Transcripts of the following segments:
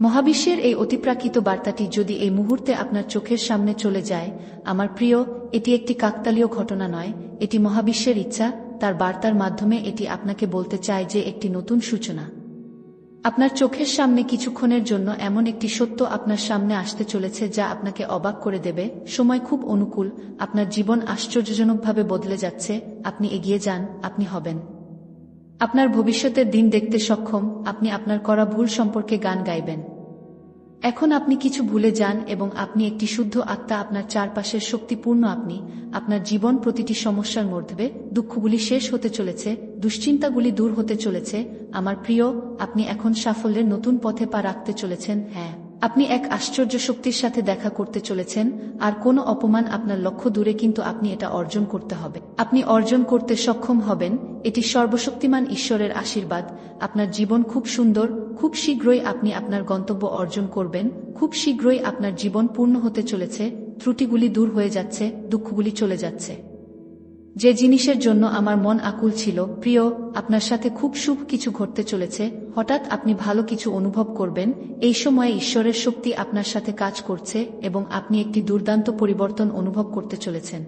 মহাবিশ্বের এই অতিপ্রাকৃত বার্তাটি যদি এই মুহূর্তে আপনার চোখের সামনে চলে যায়, আমার প্রিয়, এটি একটি কাকতালীয় ঘটনা নয়, এটি মহাবিশ্বের ইচ্ছা, তার বার্তার মাধ্যমে এটি আপনাকে বলতে চায় যে একটি নতুন সূচনা। আপনার চোখের সামনে কিছুক্ষণের জন্য এমন একটি সত্য আপনার সামনে আসতে চলেছে যা আপনাকে অবাক করে দেবে, সময় খুব অনুকূল, আপনার জীবন আশ্চর্যজনকভাবে বদলে যাচ্ছে, আপনি এগিয়ে যান, আপনি হবেন। আপনার ভবিষ্যতের দিন দেখতে সক্ষম, আপনি আপনার করা ভুল সম্পর্কে গান গাইবেন। এখন আপনি কিছু ভুলে যান এবং আপনি একটি শুদ্ধ আত্মা, আপনার চারপাশের শক্তিপূর্ণ আপনি, আপনার জীবন প্রতিটি সমস্যার মধ্যে দুঃখগুলি শেষ হতে চলেছে, দুশ্চিন্তাগুলি দূর হতে চলেছে। আমার প্রিয়, আপনি এখন সাফল্যের নতুন পথে পা রাখতে চলেছেন হ্যাঁ। আপনি এক আশ্চর্য শক্তির সাথে দেখা করতে চলেছেন, আর কোনো অপমান আপনার লক্ষ্য দূরে কিন্তু আপনি এটা অর্জন করতে হবে। আপনি অর্জন করতে সক্ষম হবেন, এটি সর্বশক্তিমান ঈশ্বরের আশীর্বাদ। আপনার জীবন খুব সুন্দর, খুব শীঘ্রই আপনি আপনার গন্তব্য অর্জন করবেন, খুব শীঘ্রই আপনার জীবন পূর্ণ হতে চলেছে, ত্রুটিগুলি দূর হয়ে যাচ্ছে, দুঃখগুলি চলে যাচ্ছে। যে জিনিসের জন্য আমার মন আকুল ছিল, প্রিয়, আপনার সাথে খুব শুভ কিছু ঘটতে চলেছে, হঠাৎ আপনি ভালো কিছু অনুভব করবেন, এই সময়ে ঈশ্বরের শক্তি আপনার সাথে কাজ করছে এবং আপনি একটি দুর্দান্ত পরিবর্তন অনুভব করতে চলেছেন।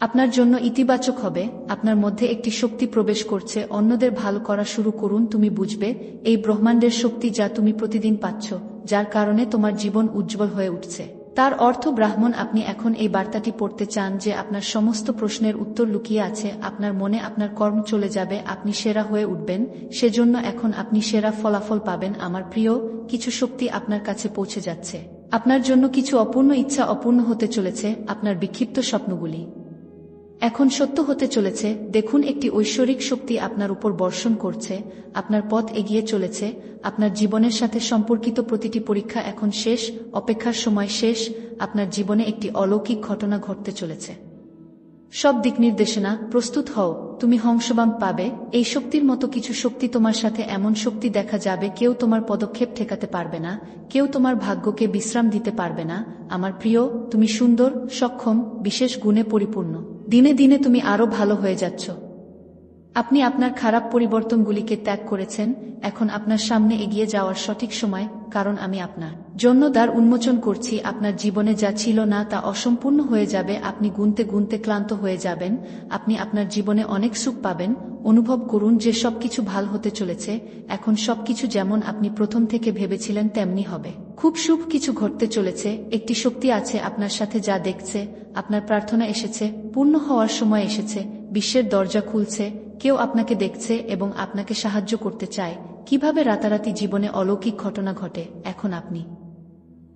আপনার জন্য ইতিবাচক হবে, আপনার মধ্যে একটি শক্তি প্রবেশ করছে, অন্যদের ভালো করা শুরু করুন, তুমি বুঝবে, এই ব্রহ্মাণ্ডের শক্তি যা তুমি প্রতিদিন পাচ্ছ, যার কারণে তোমার জীবন উজ্জ্বল হয়ে উঠছে। তার অর্থ, ব্রাহ্মণ, আপনি এখন এই বার্তাটি পড়তে চান যে আপনার সমস্ত প্রশ্নের উত্তর লুকিয়ে আছে, আপনার মনে আপনার কর্ম চলে যাবে, আপনি সেরা হয়ে উঠবেন, সেজন্য এখন আপনি সেরা ফলাফল পাবেন। আমার প্রিয়, কিছু শক্তি আপনার কাছে পৌঁছে যাচ্ছে। আপনার জন্য কিছু অপূর্ণ ইচ্ছা অপূর্ণ হতে চলেছে, আপনার বিক্ষিপ্ত স্বপ্নগুলি। এখন সত্য হতে চলেছে, দেখুন একটি ঐশ্বরিক শক্তি আপনার উপর বর্ষণ করছে, আপনার পথ এগিয়ে চলেছে, আপনার জীবনের সাথে সম্পর্কিত প্রতিটি পরীক্ষা এখন শেষ, অপেক্ষার সময় শেষ, আপনার জীবনে একটি অলৌকিক ঘটনা ঘটতে চলেছে। সব দিক নির্দেশনা, প্রস্তুত হও, তুমি হংসবাম পাবে, এই শক্তির মতো কিছু শক্তি তোমার সাথে এমন শক্তি দেখা যাবে, কেউ তোমার পদক্ষেপ ঠেকাতে পারবে না, কেউ তোমার ভাগ্যকে বিশ্রাম দিতে পারবে না, আমার প্রিয়, তুমি সুন্দর, সক্ষম, বিশেষ গুণে পরিপূর্ণ। দিনে দিনে তুমি আরও ভালো হয়ে যাচ্ছ। আপনি আপনার খারাপ পরিবর্তনগুলিকে ত্যাগ করেছেন, এখন আপনার সামনে এগিয়ে যাওয়ার সঠিক সময় কারণ আমি আপনার জন্য দ্বার উন্মোচন করছি, আপনার জীবনে যা ছিল না তা অসম্পূর্ণ হয়ে যাবে, আপনি গুনতে গুনতে ক্লান্ত হয়ে যাবেন, আপনি আপনার জীবনে অনেক সুখ পাবেন, অনুভব করুন যে সবকিছু ভালো হতে চলেছে, এখন সবকিছু যেমন আপনি প্রথম থেকে ভেবেছিলেন তেমনি হবে। খুব শুভ কিছু ঘটতে চলেছে, একটি শক্তি আছে আপনার সাথে যা দেখছে, আপনার প্রার্থনা এসেছে, পূর্ণ হওয়ার সময় এসেছে বিশ্বের দরজা খুলছে, কেউ আপনাকে দেখছে এবং আপনাকে সাহায্য করতে চায়। কীভাবে রাতারাতি জীবনে অলৌকিক ঘটনা ঘটে? এখন আপনি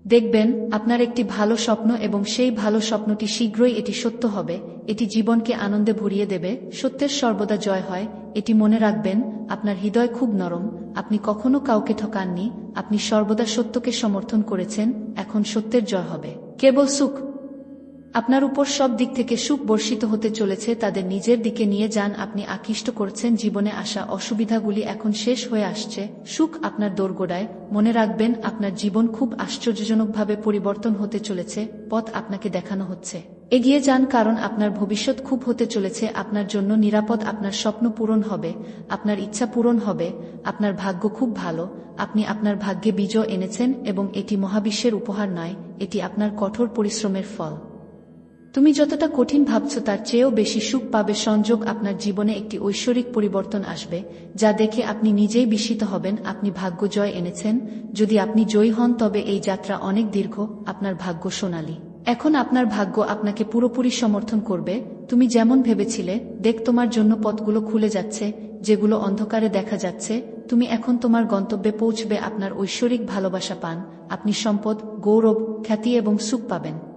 দেখবেন, আপনার একটি ভালো স্বপ্ন এবং সেই ভালো স্বপ্নটি শীঘ্রই এটি সত্য হবে। এটি জীবনকে আনন্দে ভরিয়ে দেবে। সত্যের সর্বদা জয় হয়। এটি মনে রাখবেন, আপনার হৃদয় খুব নরম। আপনি কখনো কাউকে ঠকাননি। আপনি সর্বদা সত্যকে সমর্থন করেছেন। এখন সত্যের জয় হবে। কেবল সুখ। আপনার উপর সব দিক থেকে সুখ বর্ষিত হতে চলেছে, তাদের নিজের দিকে নিয়ে যান, আপনি আকৃষ্ট করছেন, জীবনে আসা অসুবিধাগুলি এখন শেষ হয়ে আসছে, সুখ আপনার দোরগোড়ায়, মনে রাখবেন, আপনার জীবন খুব আশ্চর্যজনকভাবে পরিবর্তন হতে চলেছে, পথ আপনাকে দেখানো হচ্ছে। এগিয়ে যান কারণ আপনার ভবিষ্যৎ খুব হতে চলেছে, আপনার জন্য নিরাপদ আপনার স্বপ্ন পূরণ হবে, আপনার ইচ্ছা পূরণ হবে, আপনার ভাগ্য খুব ভালো, আপনি আপনার ভাগ্যে বিজয় এনেছেন এবং এটি মহাবিশ্বের উপহার নয়, এটি আপনার কঠোর পরিশ্রমের ফল। তুমি যতটা কঠিন ভাবছ তার চেয়েও বেশি সুখ পাবে সংযোগ আপনার জীবনে একটি ঐশ্বরিক পরিবর্তন আসবে, যা দেখে আপনি নিজেই বিস্মিত হবেন, আপনি ভাগ্য জয় এনেছেন। যদি আপনি জয়ী হন, তবে এই যাত্রা অনেক দীর্ঘ, আপনার ভাগ্য সোনালী। এখন আপনার ভাগ্য আপনাকে পুরোপুরি সমর্থন করবে। তুমি যেমন ভেবেছিলে, দেখ তোমার জন্য পথগুলো খুলে যাচ্ছে, যেগুলো অন্ধকারে দেখা যাচ্ছে। তুমি এখন তোমার গন্তব্যে পৌঁছবে, আপনার ঐশ্বরিক ভালোবাসা পান। আপনি সম্পদ, গৌরব, খ্যাতি এবং সুখ পাবেন।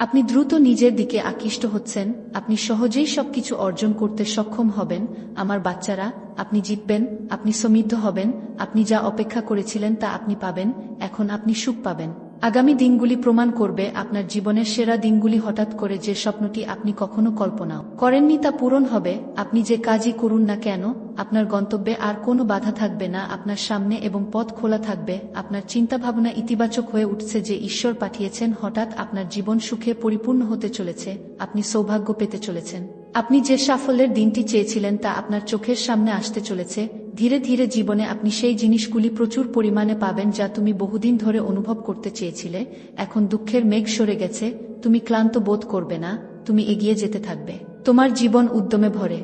আপনি দ্রুত নিজের দিকে আকৃষ্ট হচ্ছেন, আপনি সহজেই সবকিছু অর্জন করতে সক্ষম হবেন, আমার বাচ্চারা, আপনি জিতবেন, আপনি সমৃদ্ধ হবেন, আপনি যা অপেক্ষা করেছিলেন তা আপনি পাবেন, এখন আপনি সুখ পাবেন। আগামী দিনগুলি প্রমাণ করবে আপনার জীবনের সেরা দিনগুলি হঠাৎ করে যে স্বপ্নটি আপনি কখনো কল্পনাও করেননি তা পূরণ হবে। আপনি যে কাজই করুন না কেন, আপনার গন্তব্যে আর কোনো বাধা থাকবে না, আপনার সামনে এবং পথ খোলা থাকবে। আপনার চিন্তাভাবনা ইতিবাচক হয়ে উঠছে যে ঈশ্বর পাঠিয়েছেন, হঠাৎ আপনার জীবন সুখে পরিপূর্ণ হতে চলেছে, আপনি সৌভাগ্য পেতে চলেছেন। আপনি যে সাফল্যের দিনটি চেয়েছিলেন তা আপনার চোখের সামনে আসতে চলেছে ধীরে ধীরে জীবনে আপনি সেই জিনিসগুলি প্রচুর পরিমাণে পাবেন যা তুমি বহুদিন ধরে অনুভব করতে চেয়েছিলে। এখন দুঃখের মেঘ সরে গেছে, তুমি ক্লান্ত বোধ করবে না, তুমি এগিয়ে যেতে থাকবে। তোমার জীবন উদ্যমে ভরে।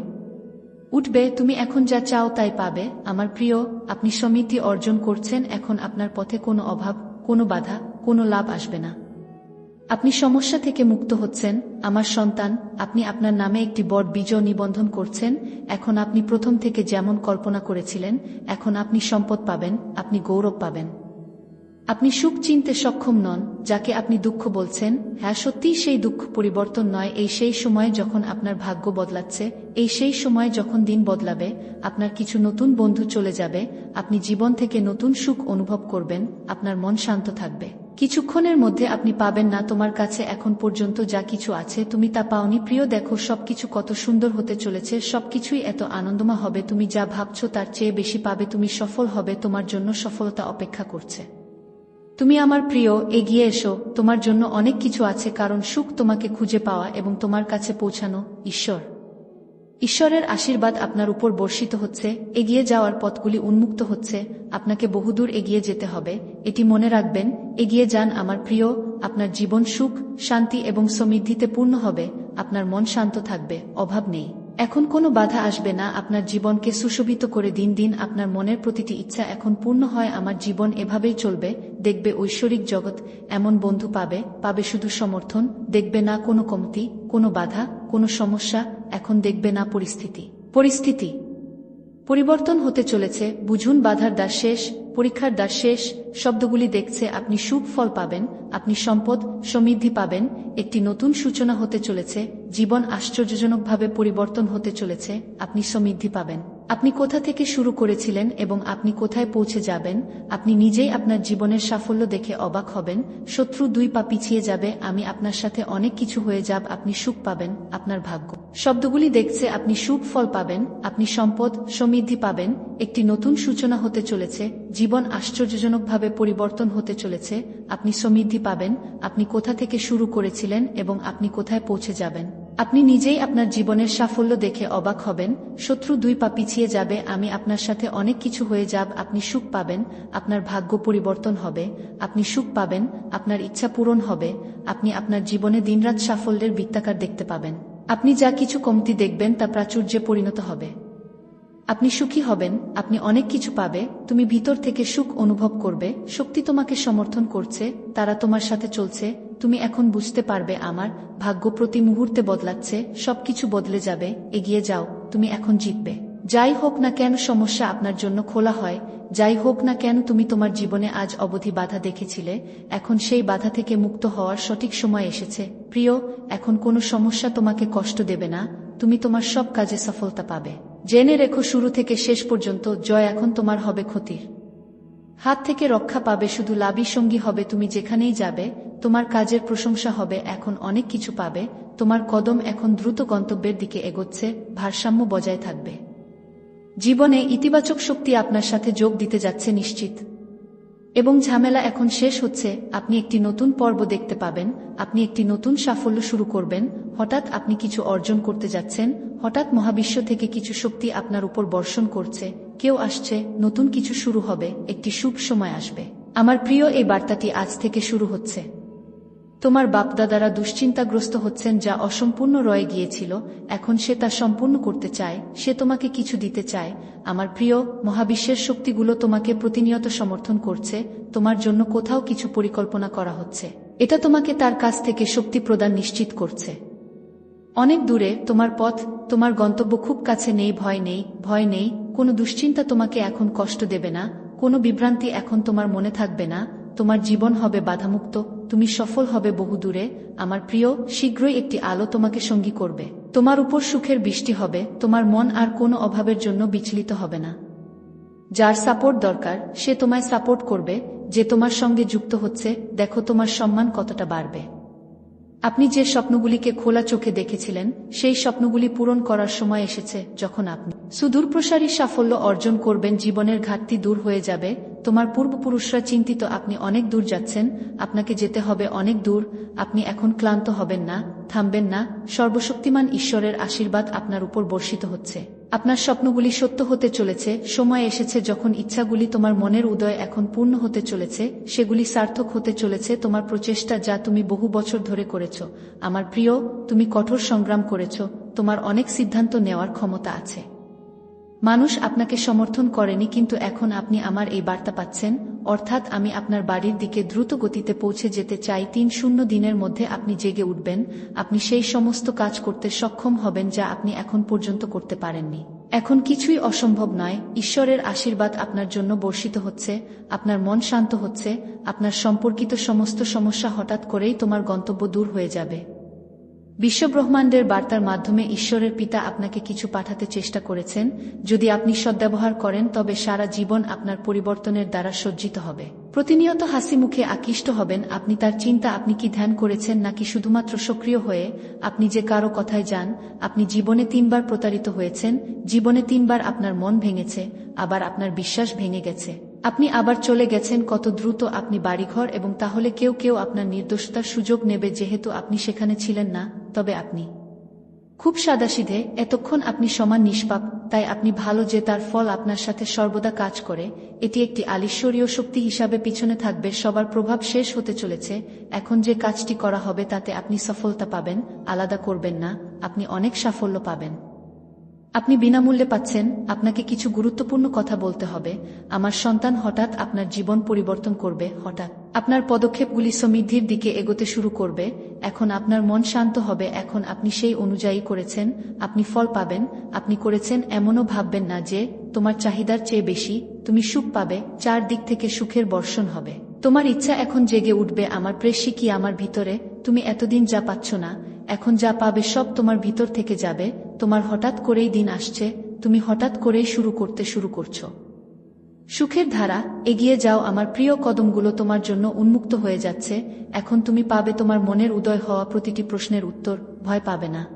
উঠবে, তুমি এখন যা চাও তাই পাবে। আমার প্রিয়, আপনি সমিতি অর্জন করছেন, এখন আপনার পথে কোনো অভাব, কোনো বাধা, কোনো লাভ আসবে না। আপনি সমস্যা থেকে মুক্ত হচ্ছেন, আমার সন্তান, আপনি আপনার নামে একটি বড় বিজয় নিবন্ধন করছেন, এখন আপনি প্রথম থেকে যেমন কল্পনা করেছিলেন, এখন আপনি সম্পদ পাবেন, আপনি গৌরব পাবেন। আপনি সুখ চিনতে সক্ষম নন, যাকে আপনি দুঃখ বলছেন হ্যাঁ সত্যিই সেই দুঃখ পরিবর্তন নয়, এই সেই সময় যখন আপনার ভাগ্য বদলাচ্ছে, এই সেই সময় যখন দিন বদলাবে, আপনার কিছু নতুন বন্ধু চলে যাবে, আপনি জীবন থেকে নতুন সুখ অনুভব করবেন, আপনার মন শান্ত থাকবে। কিছুক্ষণের মধ্যে আপনি পাবেন না তোমার কাছে এখন পর্যন্ত যা কিছু আছে, তুমি তা পাওনি। প্রিয়, দেখো, সবকিছু কত সুন্দর হতে চলেছে, সবকিছুই এত আনন্দমা হবে, তুমি যা ভাবছ তার চেয়ে বেশি পাবে, তুমি সফল হবে, তোমার জন্য সফলতা অপেক্ষা করছে। তুমি আমার প্রিয়, এগিয়ে এসো, তোমার জন্য অনেক কিছু আছে, কারণ সুখ তোমাকে খুঁজে পাওয়া এবং তোমার কাছে পৌঁছানো ঈশ্বর। ঈশ্বরের আশীর্বাদ আপনার উপর বর্ষিত হচ্ছে, এগিয়ে যাওয়ার পথগুলি উন্মুক্ত হচ্ছে, আপনাকে বহুদূর এগিয়ে যেতে হবে, এটি মনে রাখবেন, এগিয়ে যান আমার প্রিয়, আপনার জীবন সুখ, শান্তি এবং সমৃদ্ধিতে পূর্ণ হবে, আপনার মন শান্ত থাকবে, অভাব নেই। এখন কোনো বাধা আসবে না, আপনার জীবনকে সুশোভিত করে দিন দিন, আপনার মনের প্রতিটি ইচ্ছা এখন পূর্ণ হয়, আমার জীবন এভাবেই চলবে দেখবে ঐশ্বরিক জগৎ এমন বন্ধু পাবে পাবে শুধু সমর্থন, দেখবে না কোনো কমতি, কোনো বাধা, কোনো সমস্যা, এখন দেখবে না পরিস্থিতি। পরিস্থিতি। পরিবর্তন হতে চলেছে, বুঝুন বাধার দ্বার শেষ, পরীক্ষার দ্বার শেষ, শব্দগুলি দেখছে, আপনি সুখ ফল পাবেন, আপনি সম্পদ, সমৃদ্ধি পাবেন, একটি নতুন সূচনা হতে চলেছে, জীবন আশ্চর্যজনকভাবে পরিবর্তন হতে চলেছে, আপনি সমৃদ্ধি পাবেন। আপনি কোথা থেকে শুরু করেছিলেন এবং আপনি কোথায় পৌঁছে যাবেন, আপনি নিজেই আপনার জীবনের সাফল্য দেখে অবাক হবেন, শত্রু দুই পা পিছিয়ে যাবে, আমি আপনার সাথে অনেক কিছু হয়ে যাব, আপনি সুখ পাবেন, আপনার ভাগ্য। শব্দগুলি দেখছে, আপনি সুখ ফল পাবেন, আপনি সম্পদ সমৃদ্ধি পাবেন, একটি নতুন সূচনা হতে চলেছে, জীবন আশ্চর্যজনকভাবে পরিবর্তন হতে চলেছে, আপনি সমৃদ্ধি পাবেন, আপনি কোথা থেকে শুরু করেছিলেন এবং আপনি কোথায় পৌঁছে যাবেন। আপনি নিজেই আপনার জীবনের সাফল্য দেখে অবাক হবেন, শত্রু দুই পা পিছিয়ে যাবে, আমি আপনার সাথে অনেক কিছু হয়ে যাব, আপনি সুখ পাবেন, আপনার ভাগ্য পরিবর্তন হবে, আপনি সুখ পাবেন, আপনার ইচ্ছা পূরণ হবে, আপনি আপনার জীবনে দিনরাত সাফল্যের বৃত্তাকার দেখতে পাবেন। আপনি যা কিছু কমতি দেখবেন, তা প্রাচুর্যে পরিণত হবে। আপনি সুখী হবেন, আপনি অনেক কিছু পাবে, তুমি ভিতর থেকে সুখ অনুভব করবে, শক্তি তোমাকে সমর্থন করছে, তারা তোমার সাথে চলছে, তুমি এখন বুঝতে পারবে আমার ভাগ্য প্রতি মুহূর্তে বদলাচ্ছে, সবকিছু বদলে যাবে, এগিয়ে যাও, তুমি এখন জিতবে। যাই হোক না কেন সমস্যা আপনার জন্য খোলা হয়, যাই হোক না কেন তুমি তোমার জীবনে আজ অবধি বাধা দেখেছিলে, এখন সেই বাধা থেকে মুক্ত হওয়ার সঠিক সময় এসেছে। প্রিয়, এখন কোনো সমস্যা তোমাকে কষ্ট দেবে না, তুমি তোমার সব কাজে সফলতা পাবে। জেনে রেখো, শুরু থেকে শেষ পর্যন্ত জয় এখন তোমার হবে ক্ষতির। হাত থেকে রক্ষা পাবে, শুধু লাভই সঙ্গী হবে তুমি যেখানেই যাবে, তোমার কাজের প্রশংসা হবে, এখন অনেক কিছু পাবে, তোমার কদম এখন দ্রুত গন্তব্যের দিকে এগোচ্ছে, ভারসাম্য বজায় থাকবে। জীবনে ইতিবাচক শক্তি আপনার সাথে যোগ দিতে যাচ্ছে নিশ্চিত। এবং ঝামেলা এখন শেষ হচ্ছে, আপনি একটি নতুন পর্ব দেখতে পাবেন, আপনি একটি নতুন সাফল্য শুরু করবেন, হঠাৎ আপনি কিছু অর্জন করতে যাচ্ছেন, হঠাৎ মহাবিশ্ব থেকে কিছু শক্তি আপনার উপর বর্ষণ করছে, কেউ আসছে, নতুন কিছু শুরু হবে, একটি শুভ সময় আসবে। আমার প্রিয়, এই বার্তাটি আজ থেকে শুরু হচ্ছে। তোমার বাপদাদারা দুশ্চিন্তাগ্রস্ত হচ্ছেন যা অসম্পূর্ণ রয়ে গিয়েছিল, এখন সে তা সম্পূর্ণ করতে চায়, সে তোমাকে কিছু দিতে চায়। আমার প্রিয়, মহাবিশ্বের শক্তিগুলো তোমাকে প্রতিনিয়ত সমর্থন করছে, তোমার জন্য কোথাও কিছু পরিকল্পনা করা হচ্ছে। এটা তোমাকে তার কাছ থেকে শক্তি প্রদান নিশ্চিত করছে। অনেক দূরে তোমার পথ, তোমার গন্তব্য খুব কাছে নেই, ভয় নেই ভয় নেই, কোনো দুশ্চিন্তা তোমাকে এখন কষ্ট দেবে না, কোনো বিভ্রান্তি এখন তোমার মনে থাকবে না তোমার জীবন হবে বাধামুক্ত, তুমি সফল হবে বহু দূরে আমার প্রিয়, শীঘ্রই একটি আলো তোমাকে সঙ্গী করবে। তোমার উপর সুখের বৃষ্টি হবে, তোমার মন আর কোনো অভাবের জন্য বিচলিত হবে না। যার সাপোর্ট দরকার, সে তোমায় সাপোর্ট করবে, যে তোমার সঙ্গে যুক্ত হচ্ছে, দেখো তোমার সম্মান কতটা বাড়বে। আপনি যে স্বপ্নগুলিকে খোলা চোখে দেখেছিলেন, সেই স্বপ্নগুলি পূরণ করার সময় এসেছে যখন আপনি সুদূরপ্রসারী সাফল্য অর্জন করবেন, জীবনের ঘাটতি দূর হয়ে যাবে, তোমার পূর্বপুরুষরা চিন্তিত, আপনি অনেক দূর যাচ্ছেন, আপনাকে যেতে হবে অনেক দূর, আপনি এখন ক্লান্ত হবেন না, থামবেন না, সর্বশক্তিমান ঈশ্বরের আশীর্বাদ আপনার উপর বর্ষিত হচ্ছে। আপনার স্বপ্নগুলি সত্য হতে চলেছে, সময় এসেছে যখন ইচ্ছাগুলি তোমার মনের উদয় এখন পূর্ণ হতে চলেছে, সেগুলি সার্থক হতে চলেছে তোমার প্রচেষ্টা যা তুমি বহু বছর ধরে করেছ। আমার প্রিয়, তুমি কঠোর সংগ্রাম করেছ, তোমার অনেক সিদ্ধান্ত নেওয়ার ক্ষমতা আছে। মানুষ আপনাকে সমর্থন করেনি কিন্তু এখন আপনি আমার এই বার্তা পাচ্ছেন, অর্থাৎ আমি আপনার বাড়ির দিকে দ্রুত গতিতে পৌঁছে যেতে চাই, তিন শূন্য দিনের মধ্যে আপনি জেগে উঠবেন, আপনি সেই সমস্ত কাজ করতে সক্ষম হবেন যা আপনি এখন পর্যন্ত করতে পারেননি। এখন কিছুই অসম্ভব নয়, ঈশ্বরের আশীর্বাদ আপনার জন্য বর্ষিত হচ্ছে, আপনার মন শান্ত হচ্ছে, আপনার সম্পর্কিত সমস্ত সমস্যা হঠাৎ করেই তোমার গন্তব্য দূর হয়ে যাবে। বিশ্বব্রহ্মাণ্ডের বার্তার মাধ্যমে ঈশ্বরের পিতা আপনাকে কিছু পাঠাতে চেষ্টা করেছেন। যদি আপনি সদ্ব্যবহার করেন, তবে সারা জীবন আপনার পরিবর্তনের দ্বারা সজ্জিত হবে। প্রতিনিয়ত হাসি মুখে আকৃষ্ট হবেন। আপনি তার চিন্তা আপনি কি ধ্যান করেছেন নাকি শুধুমাত্র সক্রিয় হয়ে আপনি যে কারও কথায় যান, আপনি জীবনে তিনবার প্রতারিত হয়েছেন। জীবনে তিনবার আপনার মন ভেঙেছে, আবার আপনার বিশ্বাস ভেঙে গেছে। আপনি আবার চলে গেছেন, কত দ্রুত আপনি বাড়িঘর এবং তাহলে কেউ কেউ আপনার নির্দোষতার সুযোগ নেবে যেহেতু আপনি সেখানে ছিলেন না। তবে আপনি। খুব সাদাসিধে, এতক্ষণ আপনি সমান নিষ্পাপ, তাই আপনি ভালো যে তার ফল আপনার সাথে সর্বদা কাজ করে, এটি একটি আলিশ্বরীয় শক্তি হিসাবে পিছনে থাকবে, সবার প্রভাব শেষ হতে চলেছে, এখন যে কাজটি করা হবে তাতে আপনি সফলতা পাবেন, আলাদা করবেন না, আপনি অনেক সাফল্য পাবেন। আপনি বিনামূল্যে পাচ্ছেন, আপনাকে কিছু গুরুত্বপূর্ণ কথা বলতে হবে। আমার সন্তান হঠাৎ আপনার জীবন পরিবর্তন করবে, হঠাৎ। আপনার পদক্ষেপগুলি সমৃদ্ধির দিকে এগোতে শুরু করবে। এখন আপনার মন শান্ত হবে, এখন আপনি সেই অনুযায়ী করেছেন, আপনি ফল পাবেন। আপনি করেছেন এমনও ভাববেন না যে, তোমার চাহিদার চেয়ে বেশি, তুমি সুখ পাবে চার দিক থেকে সুখের বর্ষণ হবে। তোমার ইচ্ছা এখন জেগে উঠবে, আমার প্রেসি কি আমার ভিতরে, তুমি এতদিন যা পাচ্ছ না এখন যা পাবে সব তোমার ভিতর থেকে যাবে, তোমার হঠাৎ করেই দিন আসছে, তুমি হঠাৎ করেই শুরু করতে শুরু করছ। সুখের ধারা, এগিয়ে যাও, আমার প্রিয় কদমগুলো তোমার জন্য উন্মুক্ত হয়ে যাচ্ছে, এখন তুমি পাবে তোমার মনের উদয় হওয়া প্রতিটি প্রশ্নের উত্তর, ভয় পাবে না।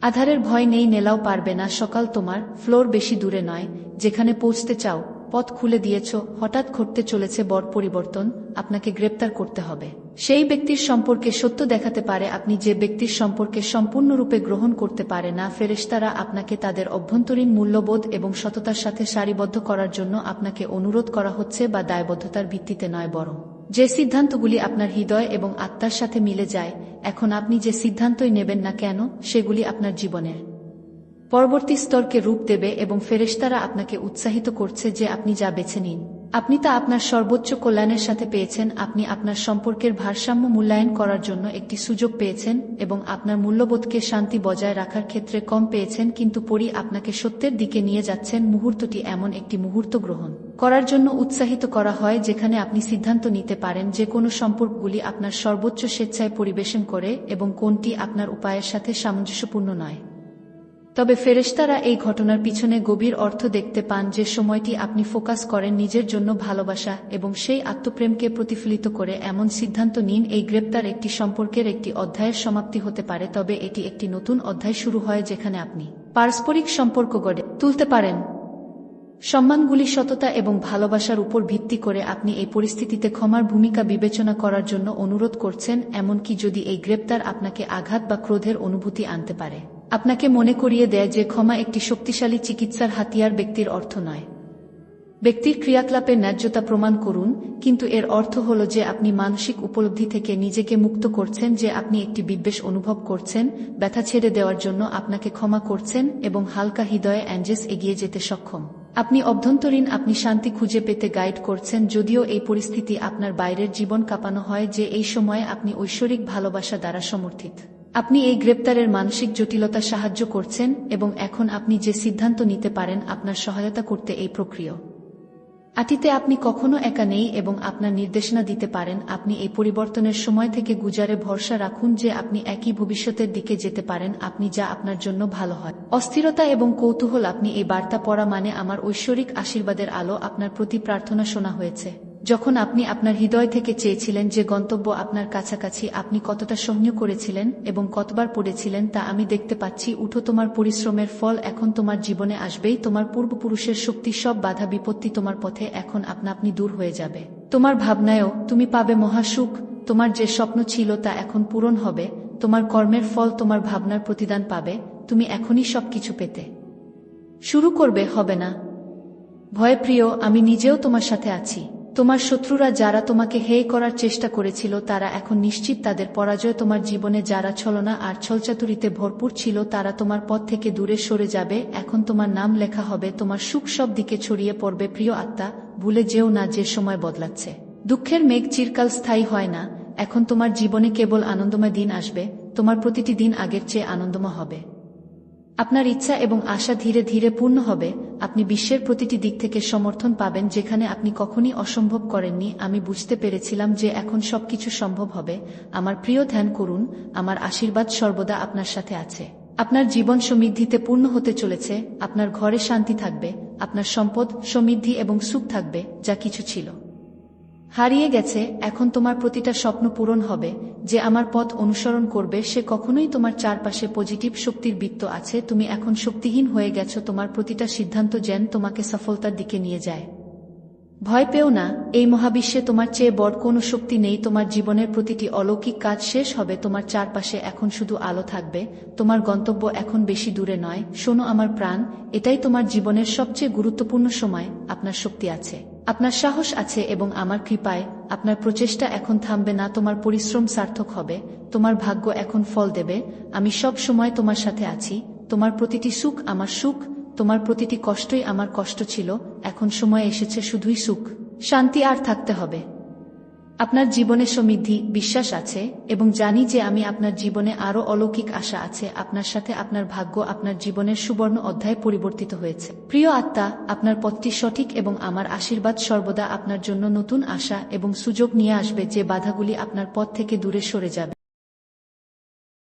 আধারের ভয় নেই, নেলাও পারবে না, সকাল তোমার, ফ্লোর বেশি দূরে নয়, যেখানে পৌঁছতে চাও পথ খুলে দিয়েছ, হঠাৎ ঘটতে চলেছে বড় পরিবর্তন, আপনাকে গ্রেপ্তার করতে হবে। সেই ব্যক্তির সম্পর্কে সত্য দেখাতে পারে, আপনি যে ব্যক্তির সম্পর্কে সম্পূর্ণরূপে গ্রহণ করতে পারে না, ফেরেশতারা আপনাকে তাদের অভ্যন্তরীণ মূল্যবোধ এবং সততার সাথে সারিবদ্ধ করার জন্য আপনাকে অনুরোধ করা হচ্ছে বা দায়বদ্ধতার ভিত্তিতে নয় বরং। যে সিদ্ধান্তগুলি আপনার হৃদয় এবং আত্মার সাথে মিলে যায়, এখন আপনি যে সিদ্ধান্তই নেবেন না কেন, সেগুলি আপনার জীবনের। পরবর্তী স্তরকে রূপ দেবে এবং ফেরেশতারা আপনাকে উৎসাহিত করছে যে আপনি যা বেছে নিন। আপনি তা আপনার সর্বোচ্চ কল্যাণের সাথে পেয়েছেন, আপনি আপনার সম্পর্কের ভারসাম্য মূল্যায়ন করার জন্য একটি সুযোগ পেয়েছেন এবং আপনার মূল্যবোধকে শান্তি বজায় রাখার ক্ষেত্রে কম পেয়েছেন, কিন্তু পরি আপনাকে সত্যের দিকে নিয়ে যাচ্ছেন। মুহূর্তটি এমন একটি মুহূর্ত গ্রহণ করার জন্য উৎসাহিত করা হয় যেখানে আপনি সিদ্ধান্ত নিতে পারেন যে কোনো সম্পর্কগুলি আপনার সর্বোচ্চ স্বেচ্ছায় পরিবেশন করে এবং কোনটি আপনার উপায়ের সাথে সামঞ্জস্যপূর্ণ নয়। তবে ফেরেশতারা এই ঘটনার পিছনে গভীর অর্থ দেখতে পান যে সময়টি আপনি ফোকাস করেন নিজের জন্য ভালোবাসা এবং সেই আত্মপ্রেমকে প্রতিফলিত করে এমন সিদ্ধান্ত নিন, এই গ্রেপ্তার একটি সম্পর্কের একটি অধ্যায়ের সমাপ্তি হতে পারে, তবে এটি একটি নতুন অধ্যায় শুরু হয় যেখানে আপনি পারস্পরিক সম্পর্ক গড়ে তুলতে পারেন। সম্মানগুলি সততা এবং ভালোবাসার উপর ভিত্তি করে আপনি এই পরিস্থিতিতে ক্ষমার ভূমিকা বিবেচনা করার জন্য অনুরোধ করছেন, এমনকি যদি এই গ্রেপ্তার আপনাকে আঘাত বা ক্রোধের অনুভূতি আনতে পারে। আপনাকে মনে করিয়ে দেয় যে ক্ষমা একটি শক্তিশালী চিকিৎসার হাতিয়ার ব্যক্তির অর্থ নয়। ব্যক্তির ক্রিয়াকলাপের ন্যায্যতা প্রমাণ করুন, কিন্তু এর অর্থ হল যে আপনি মানসিক উপলব্ধি থেকে নিজেকে মুক্ত করছেন, যে আপনি একটি বিদ্বেষ অনুভব করছেন, ব্যথা ছেড়ে দেওয়ার জন্য আপনাকে ক্ষমা করছেন এবং হালকা হৃদয়ে অ্যাঞ্জেস এগিয়ে যেতে সক্ষম। আপনি অভ্যন্তরীণ, আপনি শান্তি খুঁজে পেতে গাইড করছেন, যদিও এই পরিস্থিতি আপনার বাইরের জীবন কাঁপানো হয় যে এই সময়ে আপনি ঐশ্বরিক ভালোবাসা দ্বারা সমর্থিত। আপনি এই গ্রেপ্তারের মানসিক জটিলতা সাহায্য করছেন এবং এখন আপনি যে সিদ্ধান্ত নিতে পারেন আপনার সহায়তা করতে এই প্রক্রিয়া। আটিতে আপনি কখনো একা নেই এবং আপনার নির্দেশনা দিতে পারেন, আপনি এই পরিবর্তনের সময় থেকে গুজারে ভরসা রাখুন যে আপনি একই ভবিষ্যতের দিকে যেতে পারেন, আপনি যা আপনার জন্য ভালো হয়। অস্থিরতা এবং কৌতূহল, আপনি এই বার্তা পড়া মানে আমার ঐশ্বরিক আশীর্বাদের আলো আপনার প্রতি প্রার্থনা শোনা হয়েছে। যখন আপনি আপনার হৃদয় থেকে চেয়েছিলেন যে গন্তব্য আপনার কাছাকাছি আপনি কতটা সহ্য করেছিলেন এবং কতবার পড়েছিলেন, তা আমি দেখতে পাচ্ছি, উঠো তোমার পরিশ্রমের ফল এখন তোমার জীবনে আসবেই, তোমার পূর্বপুরুষের শক্তি সব বাধা বিপত্তি তোমার পথে এখন আপনা আপনি দূর হয়ে যাবে। তোমার ভাবনায়ও, তুমি পাবে মহাসুখ, তোমার যে স্বপ্ন ছিল তা এখন পূরণ হবে, তোমার কর্মের ফল তোমার ভাবনার প্রতিদান পাবে, তুমি এখনই সবকিছু পেতে। শুরু করবে, হবে না। ভয় প্রিয়, আমি নিজেও তোমার সাথে আছি। তোমার শত্রুরা যারা তোমাকে হেয় করার চেষ্টা করেছিল, তারা এখন নিশ্চিত তাদের পরাজয় তোমার জীবনে যারা ছলনা আর ছলচাতুরিতে ভরপুর ছিল, তারা তোমার পথ থেকে দূরে সরে যাবে। এখন তোমার নাম লেখা হবে, তোমার সুখ সব দিকে ছড়িয়ে পড়বে। প্রিয় আত্মা, ভুলে যেও না যে সময় বদলাচ্ছে। দুঃখের মেঘ চিরকাল স্থায়ী হয় না। এখন তোমার জীবনে কেবল আনন্দময় দিন আসবে, তোমার প্রতিটি দিন আগের চেয়ে আনন্দময় হবে। আপনার ইচ্ছা এবং আশা ধীরে ধীরে পূর্ণ হবে, আপনি বিশ্বের প্রতিটি দিক থেকে সমর্থন পাবেন যেখানে আপনি কখনই অসম্ভব করেননি। আমি বুঝতে পেরেছিলাম যে এখন সবকিছু সম্ভব হবে। আমার প্রিয় ধ্যান করুন, আমার আশীর্বাদ সর্বদা আপনার সাথে আছে। আপনার জীবন সমৃদ্ধিতে পূর্ণ হতে চলেছে, আপনার ঘরে শান্তি থাকবে, আপনার সম্পদ সমৃদ্ধি এবং সুখ থাকবে, যা কিছু ছিল। হারিয়ে গেছে, এখন তোমার প্রতিটা স্বপ্ন পূরণ হবে যে আমার পথ অনুসরণ করবে, সে কখনোই তোমার চারপাশে পজিটিভ শক্তির বৃত্ত আছে। তুমি এখন শক্তিহীন হয়ে গেছো। তোমার প্রতিটা সিদ্ধান্ত যেন তোমাকে সফলতার দিকে নিয়ে যায়। ভয় পেও না, এই মহাবিশ্বে তোমার চেয়ে বড় কোনো শক্তি নেই। তোমার জীবনের প্রতিটি অলৌকিক কাজ শেষ হবে। তোমার চারপাশে এখন শুধু আলো থাকবে। তোমার গন্তব্য এখন বেশি দূরে নয়। শোনো আমার প্রাণ, এটাই তোমার জীবনের সবচেয়ে গুরুত্বপূর্ণ সময়। আপনার শক্তি আছে। আপনার সাহস আছে এবং আমার কৃপায়, আপনার প্রচেষ্টা এখন থামবে না, তোমার পরিশ্রম সার্থক হবে, তোমার ভাগ্য এখন ফল দেবে, আমি সব সময় তোমার সাথে আছি, তোমার প্রতিটি সুখ আমার সুখ, তোমার প্রতিটি কষ্টই আমার কষ্ট ছিল, এখন সময় এসেছে শুধুই সুখ, শান্তি আর থাকতে হবে। আপনার জীবনে সমৃদ্ধি, বিশ্বাস আছে এবং জানি যে আমি আপনার জীবনে আরও অলৌকিক আশা আছে। আপনার সাথে আপনার ভাগ্য আপনার জীবনের সুবর্ণ অধ্যায় পরিবর্তিত হয়েছে। প্রিয় আত্মা, আপনার পথটি সঠিক এবং আমার আশীর্বাদ সর্বদা আপনার জন্য নতুন আশা এবং সুযোগ নিয়ে আসবে যে বাধাগুলি আপনার পথ থেকে দূরে সরে যাবে।